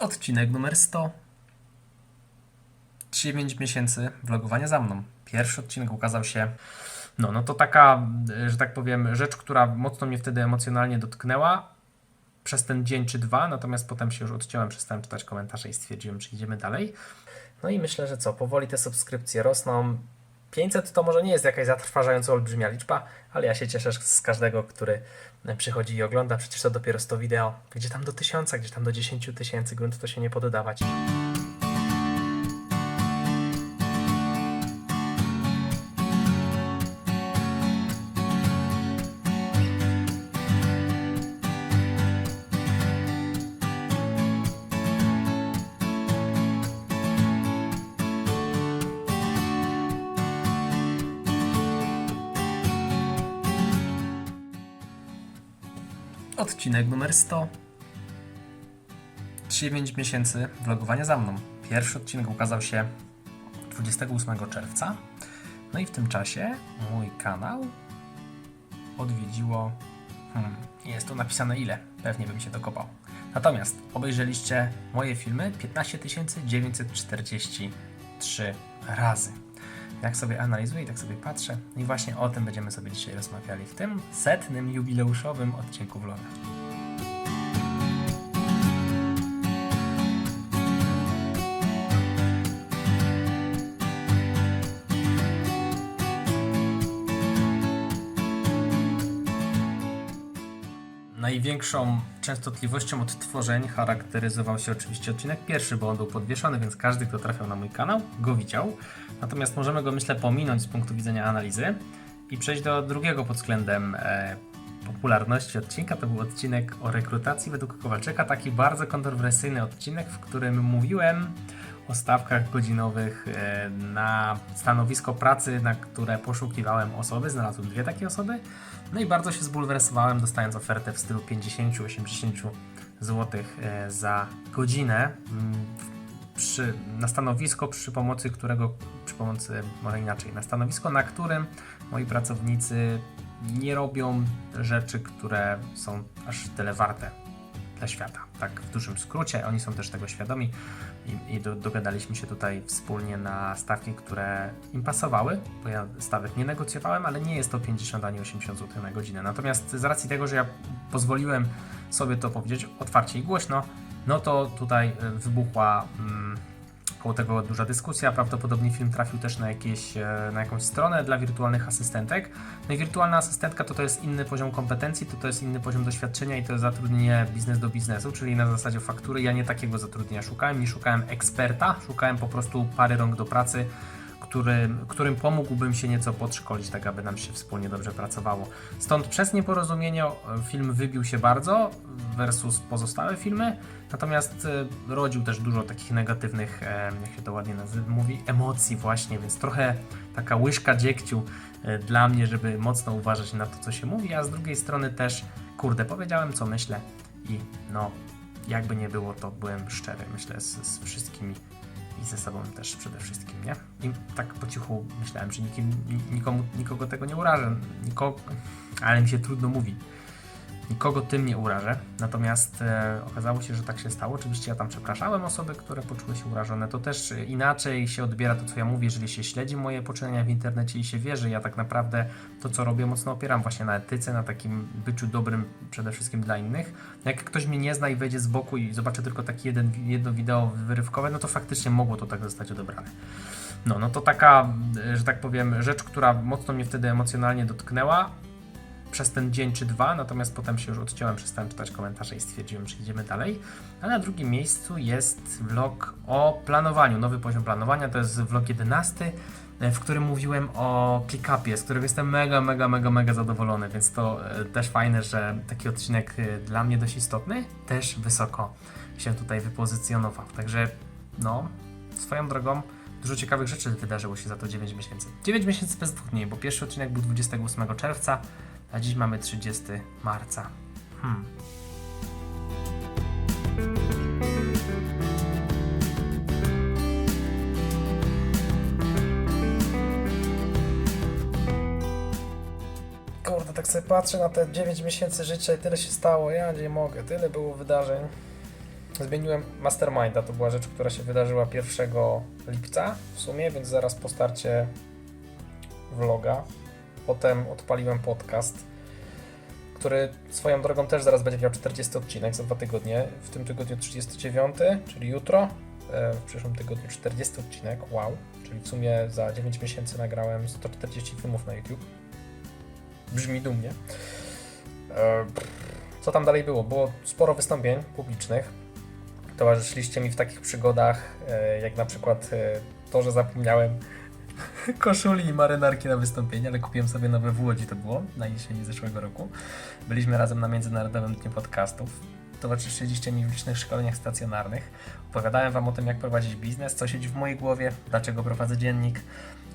Odcinek numer 100. 9 miesięcy vlogowania za mną. Pierwszy odcinek ukazał się. No, no to taka, że tak powiem, rzecz, która mocno mnie wtedy emocjonalnie dotknęła przez ten dzień czy dwa, natomiast potem się już odciąłem, przestałem czytać komentarze i stwierdziłem, że idziemy dalej. No i myślę, że co, powoli te subskrypcje rosną. 500 to może nie jest jakaś zatrważająco olbrzymia liczba, ale ja się cieszę z każdego, który przychodzi i ogląda. Przecież to dopiero 100 wideo. Gdzie tam do 1000, gdzie tam do 10 tysięcy, grunt to się nie poddawać. Odcinek numer 100. 9 miesięcy vlogowania za mną. Pierwszy odcinek ukazał się 28 czerwca. No i w tym czasie mój kanał odwiedziło. Hmm, jest tu napisane ile, pewnie bym się dokopał. Natomiast obejrzeliście moje filmy 15 943 razy. Jak sobie analizuję i tak sobie patrzę, i właśnie o tym będziemy sobie dzisiaj rozmawiali w tym setnym jubileuszowym odcinku vloga. Największą częstotliwością odtworzeń charakteryzował się oczywiście odcinek pierwszy, bo on był podwieszony, więc każdy, kto trafiał na mój kanał, go widział. Natomiast możemy go, myślę, pominąć z punktu widzenia analizy i przejść do drugiego pod względem e, popularności odcinka. To był odcinek o rekrutacji według Kowalczyka, taki bardzo kontrowersyjny odcinek, w którym mówiłem o stawkach godzinowych e, na stanowisko pracy, na które poszukiwałem osoby. Znalazłem dwie takie osoby. No i bardzo się zbulwersowałem, dostając ofertę w stylu 50-80 zł e, za godzinę mm, przy, na stanowisko, przy pomocy którego, przy pomocy, może inaczej, na stanowisko, na którym moi pracownicy nie robią rzeczy, które są aż tyle warte dla świata. Tak w dużym skrócie, oni są też tego świadomi i, i do, dogadaliśmy się tutaj wspólnie na stawki, które im pasowały, bo ja stawek nie negocjowałem, ale nie jest to 50 ani 80 zł na godzinę. Natomiast z racji tego, że ja pozwoliłem sobie to powiedzieć otwarcie i głośno, no to tutaj y, wybuchła mm, koło tego duża dyskusja. Prawdopodobnie film trafił też na, jakieś, e, na jakąś stronę dla wirtualnych asystentek. No i wirtualna asystentka to, to jest inny poziom kompetencji, to, to jest inny poziom doświadczenia i to jest zatrudnienie biznes do biznesu, czyli na zasadzie faktury. Ja nie takiego zatrudnienia szukałem, nie szukałem eksperta, szukałem po prostu pary rąk do pracy, którym, którym pomógłbym się nieco podszkolić, tak aby nam się wspólnie dobrze pracowało. Stąd przez nieporozumienie e, film wybił się bardzo versus pozostałe filmy, natomiast e, rodził też dużo takich negatywnych, e, jak się to ładnie nazywa, mówi, emocji właśnie, więc trochę taka łyżka dziegciu dla mnie, żeby mocno uważać na to, co się mówi, a z drugiej strony też, kurde, powiedziałem, co myślę i no, jakby nie było, to byłem szczery, myślę, z, z wszystkimi i ze sobą też przede wszystkim, nie? I tak po cichu myślałem, że nikim, nikomu, nikogo tego nie urażę, nikogo, ale mi się trudno mówi. Nikogo tym nie urażę, natomiast e, okazało się, że tak się stało. Oczywiście ja tam przepraszałem osoby, które poczuły się urażone. To też inaczej się odbiera to, co ja mówię, jeżeli się śledzi moje poczynania w internecie i się wie, że ja tak naprawdę to, co robię, mocno opieram właśnie na etyce, na takim byciu dobrym przede wszystkim dla innych. Jak ktoś mnie nie zna i wejdzie z boku i zobaczy tylko takie jeden, jedno wideo wyrywkowe, no to faktycznie mogło to tak zostać odebrane. No, no to taka, że tak powiem, rzecz, która mocno mnie wtedy emocjonalnie dotknęła przez ten dzień czy dwa, natomiast potem się już odciąłem, przestałem czytać komentarze i stwierdziłem, że idziemy dalej. A na drugim miejscu jest vlog o planowaniu, nowy poziom planowania, to jest vlog 11, w którym mówiłem o ClickUpie, z którego jestem mega, mega, mega, mega zadowolony, więc to e, też fajne, że taki odcinek e, dla mnie dość istotny, też wysoko się tutaj wypozycjonował. Także no, swoją drogą dużo ciekawych rzeczy wydarzyło się za to 9 miesięcy. 9 miesięcy bez dwóch dni, bo pierwszy odcinek był 28 czerwca, a dziś mamy 30 marca. Hmm. Kurde, tak sobie patrzę na te 9 miesięcy życia i tyle się stało. Ja nie mogę, tyle było wydarzeń. zmieniłem Masterminda. To była rzecz, która się wydarzyła 1 lipca w sumie, więc zaraz po starcie vloga. Potem odpaliłem podcast, który swoją drogą też zaraz będzie miał 40 odcinek za dwa tygodnie. W tym tygodniu 39, czyli jutro. E, W przyszłym tygodniu 40 odcinek. Wow. Czyli w sumie za 9 miesięcy nagrałem 140 filmów na YouTube. Brzmi dumnie. E, Co tam dalej było? Było sporo wystąpień publicznych. Towarzyszyliście mi w takich przygodach, e, jak na przykład to, że zapomniałem koszuli i marynarki na wystąpienie, ale kupiłem sobie nowe w Łodzi to było, na jesieni zeszłego roku. Byliśmy razem na Międzynarodowym Dniu Podcastów. Towarzyszyliście mi w licznych szkoleniach stacjonarnych. Opowiadałem Wam o tym, jak prowadzić biznes, co siedzi w mojej głowie, dlaczego prowadzę dziennik.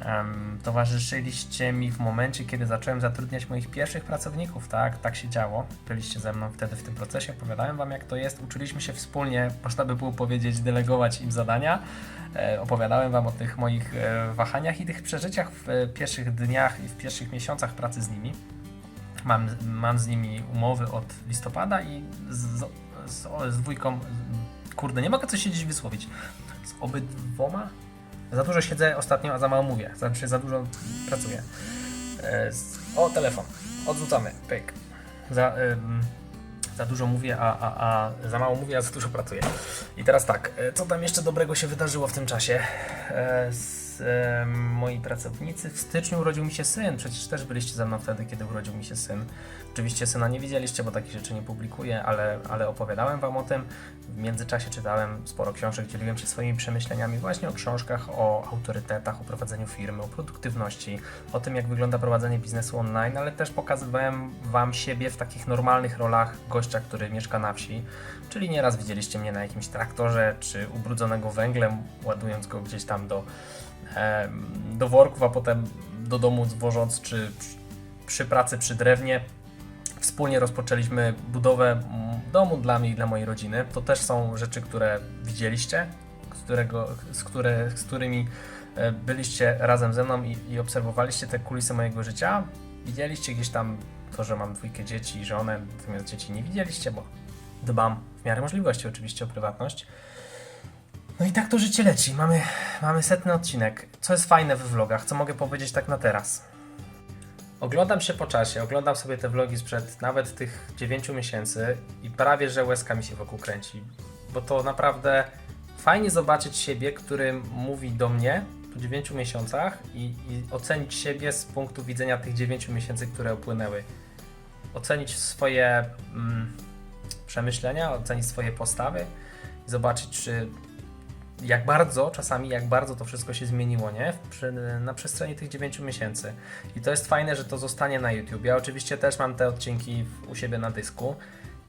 Em, towarzyszyliście mi w momencie, kiedy zacząłem zatrudniać moich pierwszych pracowników, tak, tak się działo. Byliście ze mną wtedy w tym procesie, opowiadałem Wam jak to jest, uczyliśmy się wspólnie, można by było powiedzieć, delegować im zadania. E, opowiadałem Wam o tych moich e, wahaniach i tych przeżyciach w e, pierwszych dniach i w pierwszych miesiącach pracy z nimi. Mam, mam z nimi umowy od listopada i z, z, z, dwójką, kurde, nie mogę coś siedzieć i wysłowić. Z obydwoma? Za dużo siedzę ostatnio, a za mało mówię. Znaczy za dużo pracuję. O, telefon. Odrzucamy. Pyk. Za, ym, za dużo mówię, a, a, a za mało mówię, a za dużo pracuję. I teraz tak, e, co tam jeszcze dobrego się wydarzyło w tym czasie? Moi pracownicy. W styczniu urodził mi się syn. Przecież też byliście ze mną wtedy, kiedy urodził mi się syn. Oczywiście syna nie widzieliście, bo takich rzeczy nie publikuję, ale, ale opowiadałem Wam o tym. W międzyczasie czytałem sporo książek, dzieliłem się swoimi przemyśleniami właśnie o książkach, o autorytetach, o prowadzeniu firmy, o produktywności, o tym, jak wygląda prowadzenie biznesu online, ale też pokazywałem Wam siebie w takich normalnych rolach gościa, który mieszka na wsi. Czyli nieraz widzieliście mnie na jakimś traktorze, czy ubrudzonego węglem, ładując go gdzieś tam do, do worków, a potem do domu zwożąc, czy przy- pracy przy drewnie. Wspólnie rozpoczęliśmy budowę mm, domu dla mnie i dla mojej rodziny. To też są rzeczy, które widzieliście, którego, z, które, z którymi e, byliście razem ze mną i, i obserwowaliście te kulisy mojego życia. Widzieliście gdzieś tam to, że mam dwójkę dzieci i żonę, natomiast dzieci nie widzieliście, bo dbam w miarę możliwości oczywiście o prywatność. No i tak to życie leci. Mamy, mamy setny odcinek. Co jest fajne we vlogach? Co mogę powiedzieć tak na teraz? Oglądam się po czasie, oglądam sobie te vlogi sprzed nawet tych 9 miesięcy i prawie, że łezka mi się wokół kręci. Bo to naprawdę fajnie zobaczyć siebie, który mówi do mnie po 9 miesiącach i, i ocenić siebie z punktu widzenia tych 9 miesięcy, które upłynęły. Ocenić swoje mm, przemyślenia, ocenić swoje postawy i zobaczyć, czy jak bardzo, czasami jak bardzo to wszystko się zmieniło, nie? Przy, na przestrzeni tych 9 miesięcy. I to jest fajne, że to zostanie na YouTube. Ja oczywiście też mam te odcinki u siebie na dysku.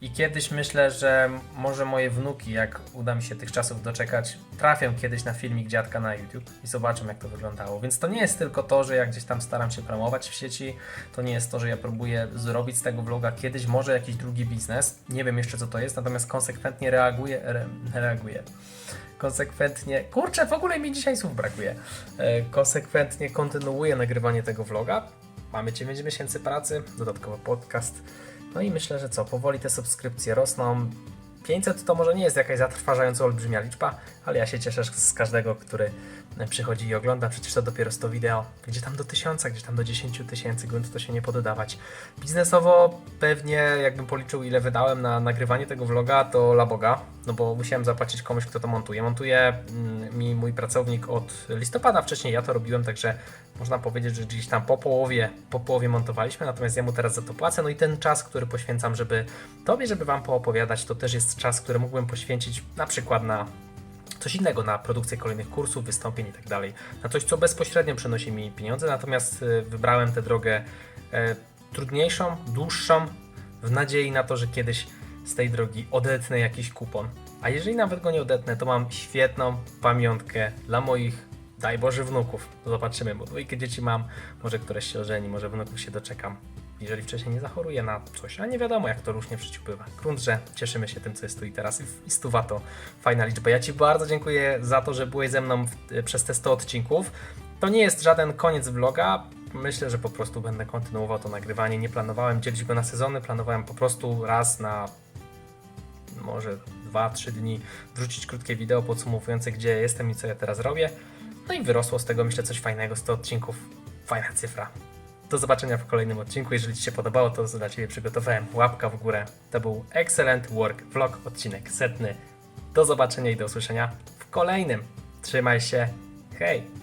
I kiedyś myślę, że może moje wnuki, jak uda mi się tych czasów doczekać, trafią kiedyś na filmik dziadka na YouTube i zobaczą, jak to wyglądało. Więc to nie jest tylko to, że ja gdzieś tam staram się promować w sieci, to nie jest to, że ja próbuję zrobić z tego vloga kiedyś może jakiś drugi biznes. Nie wiem jeszcze, co to jest, natomiast konsekwentnie reaguję, re, reaguję konsekwentnie. Kurczę, w ogóle mi dzisiaj słów brakuje. E, konsekwentnie kontynuuję nagrywanie tego vloga. Mamy 9 miesięcy pracy, dodatkowo podcast. No i myślę, że co, powoli te subskrypcje rosną. 500 to może nie jest jakaś zatrważająco olbrzymia liczba, ale ja się cieszę z każdego, który przychodzi i ogląda. Przecież to dopiero 100 wideo, gdzie tam do 1000, gdzieś tam do 10 tysięcy, grunt to się nie poddawać. Biznesowo pewnie, jakbym policzył ile wydałem na nagrywanie tego vloga, to la Boga, no bo musiałem zapłacić komuś, kto to montuje. Montuje mm, mi mój pracownik od listopada, wcześniej ja to robiłem, także można powiedzieć, że gdzieś tam po połowie, po połowie montowaliśmy, natomiast ja mu teraz za to płacę. No i ten czas, który poświęcam, żeby Tobie, żeby Wam poopowiadać, to też jest czas, który mógłbym poświęcić na przykład na coś innego, na produkcję kolejnych kursów, wystąpień i tak dalej. Na coś, co bezpośrednio przynosi mi pieniądze, natomiast y, wybrałem tę drogę e, trudniejszą, dłuższą, w nadziei na to, że kiedyś z tej drogi odetnę jakiś kupon. A jeżeli nawet go nie odetnę, to mam świetną pamiątkę dla moich, daj Boże, wnuków. Zobaczymy, bo dwójkę dzieci mam, może któreś się ożeni, może wnuków się doczekam. Jeżeli wcześniej nie zachoruję na coś, a nie wiadomo jak to różnie w życiu bywa. Grunt, że cieszymy się tym, co jest tu i teraz i, stuwa to fajna liczba. Ja Ci bardzo dziękuję za to, że byłeś ze mną w, przez te 100 odcinków. To nie jest żaden koniec vloga. Myślę, że po prostu będę kontynuował to nagrywanie. Nie planowałem dzielić go na sezony, planowałem po prostu raz na może 2-3 dni wrzucić krótkie wideo podsumowujące, gdzie jestem i co ja teraz robię. No i wyrosło z tego, myślę, coś fajnego, 100 odcinków. Fajna cyfra. Do zobaczenia w kolejnym odcinku. Jeżeli Ci się podobało, to dla Ciebie przygotowałem łapka w górę. To był Excellent Work Vlog, odcinek setny. Do zobaczenia i do usłyszenia w kolejnym. Trzymaj się. Hej!